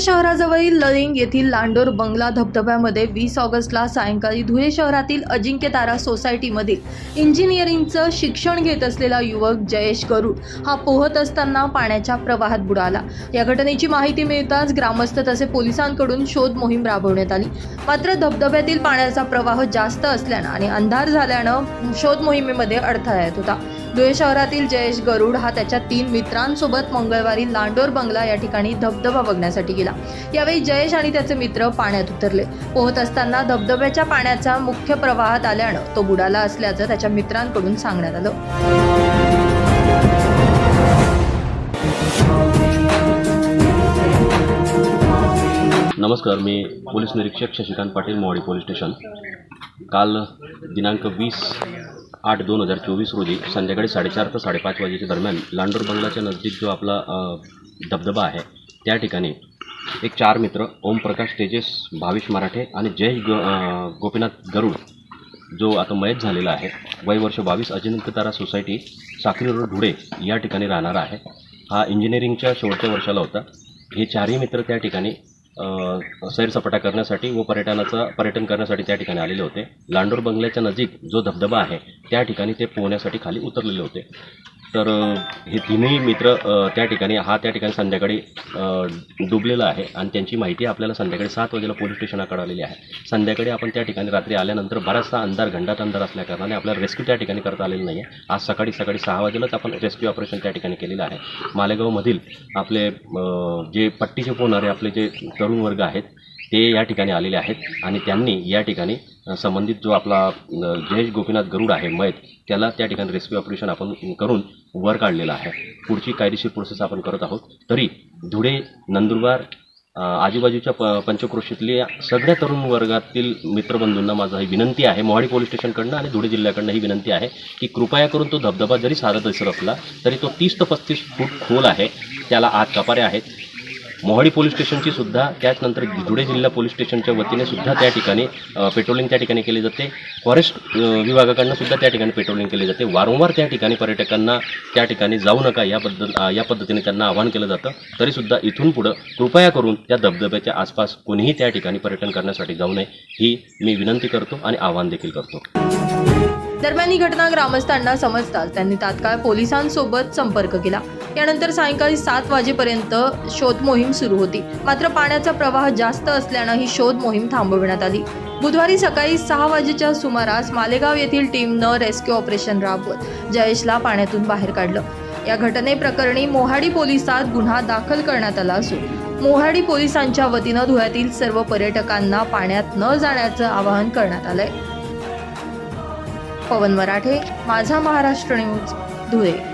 शहराजवळील लळिंग येथील लांडोर बंगला धबधब्यामध्ये वीस ऑगस्टला सायंकाळी धुळे शहरातील अजिंक्य तारा सोसायटीमधील इंजिनिअरिंगचं शिक्षण घेत असलेला युवक जयेश गरुड हा पोहत असताना पाण्याच्या प्रवाहात बुडाला. या घटनेची माहिती मिळताच ग्रामस्थ तसे पोलिसांकडून शोध मोहीम राबवण्यात आली. मात्र धबधब्यातील पाण्याचा प्रवाह जास्त असल्यानं आणि अंधार झाल्यानं शोध मोहिमेमध्ये अडथळा येत होता. धुळे शहरातील जयेश गरुड हा त्याच्या तीन मित्रांसोबत मंगळवारी लांडोर बंगला या ठिकाणी धबधबा बघण्यासाठी गेला. यावेळी जयेश आणि त्याचे मित्र पाण्यात उतरले. पोहत असताना धबधब्याच्या पाण्याचा मुख्य प्रवाहात आल्यानं तो बुडाला असल्याचं त्याच्या मित्रांकडून सांगण्यात आलं. नमस्कार मी पोलीस निरीक्षक शशिकांत पाटील मोवाडी पोलीस स्टेशन. काल दिनांक वीस आठ दोन हजार चोवीस रोजी संध्याकाळी साडेचार ते साडेपाच वाजेच्या दरम्यान लांडोर बंगलाच्या नजदीक जो आपला धबधबा आहे त्या ठिकाणी एक चार मित्र ओमप्रकाश तेजस भाविश मराठे आणि जयेश गो गोपीनाथ गरुड जो आता मयत झालेला आहे वय वर्ष बावीस अजिंक्यतारा सोसायटी साखरी रोड धुळे या ठिकाणी राहणारा आहे. हा इंजिनिअरिंगच्या शेवटच्या वर्षाला होता. हे चारही मित्र त्या ठिकाणी सैरसपाटा करण्यासाठी व पर्यटनाचा पर्यटन करण्यासाठी त्या ठिकाणी आलेले होते. लांडोर बंगल्याच्या नजीक जो धबधबा आहे त्या ठिकाणी ते पोहण्यासाठी खाली उतरलेले होते. तर हे तिन्ही मित्र त्या ठिकाणी हा त्या ठिकाणी संध्याकाळी डुबलेला आहे आणि त्यांची माहिती आपल्याला संध्याकाळी सात वाजेला पोलीस स्टेशनाकडे आलेली आहे. संध्याकाळी आपण त्या ठिकाणी रात्री आल्यानंतर बराचसा अंधार घंटात अंधार असल्याकारणाने आपल्याला रेस्क्यू त्या ठिकाणी करता आलेलं नाही आहे आज सकाळी सकाळी सहा वाजेलाच आपण रेस्क्यू ऑपरेशन त्या ठिकाणी केलेलं आहे. मालेगावमधील आपले जे पट्टीचे पोहणारे आपले जे तरुण वर्ग आहेत ते या ठिकाणी आलेले आहेत आणि त्यांनी या ठिकाणी संबंधित जो आपला जयेश गोपीनाथ गरुड आहे मयत त्याला त्या ठिकाणी रेस्क्यू ऑपरेशन आपण करून वर काढलेलं आहे. पुढची कायदेशीर प्रोसेस आपण करत आहोत. तरी धुळे नंदुरबार आजूबाजूच्या प पंचक्रोशीतल्या सगळ्या तरुण वर्गातील मित्रबंधूंना माझा ही विनंती आहे. मोहाडी पोलीस स्टेशनकडनं आणि धुळे जिल्ह्याकडनं ही विनंती आहे की कृपया करून तो धबधबा जरी साधत असला तरी तो तीस ते पस्तीस फूट खोल आहे. त्याला आत कपारे आहेत. मोहाडी पोलीस स्टेशनची सुद्धा त्याचनंतर धुळे जिल्हा पोलीस स्टेशनच्या वतीने सुद्धा त्या ठिकाणी पेट्रोलिंग त्या ठिकाणी केली जाते. फॉरेस्ट विभागाकडनं सुद्धा त्या ठिकाणी पेट्रोलिंग केली जाते. वारंवार त्या ठिकाणी पर्यटकांना त्या ठिकाणी जाऊ नका याबद्दल अ, या पद्धतीने त्यांना आवाहन केलं जातं. तरीसुद्धा इथून पुढं कृपया करून त्या धबधब्याच्या आसपास कोणीही त्या ठिकाणी पर्यटन करण्यासाठी जाऊ नये ही मी विनंती करतो आणि आवाहन देखील करतो. दरम्यान ही घटना ग्रामस्थांना समजताच त्यांनी तात्काळ पोलिसांसोबत संपर्क केला. यानंतर सायंकाळी सात वाजेपर्यंत शोध मोहीम सुरू होती. मात्र पाण्याचा प्रवाह जास्त असल्यानं ही शोध मोहीम थांबविण्यात आली. बुधवारी सकाळी सहा वाजेच्या सुमारास मालेगाव येथील टीमनं रेस्क्यू ऑपरेशन राबवत जयेशला पाण्यातून बाहेर काढलं. या घटनेप्रकरणी मोहाडी पोलिसात गुन्हा दाखल करण्यात आला असून मोहाडी पोलिसांच्या वतीनं धुळ्यातील सर्व पर्यटकांना पाण्यात न जाण्याचं आवाहन करण्यात आलंय. पवन मराठे माझा महाराष्ट्र न्यूज धुळे.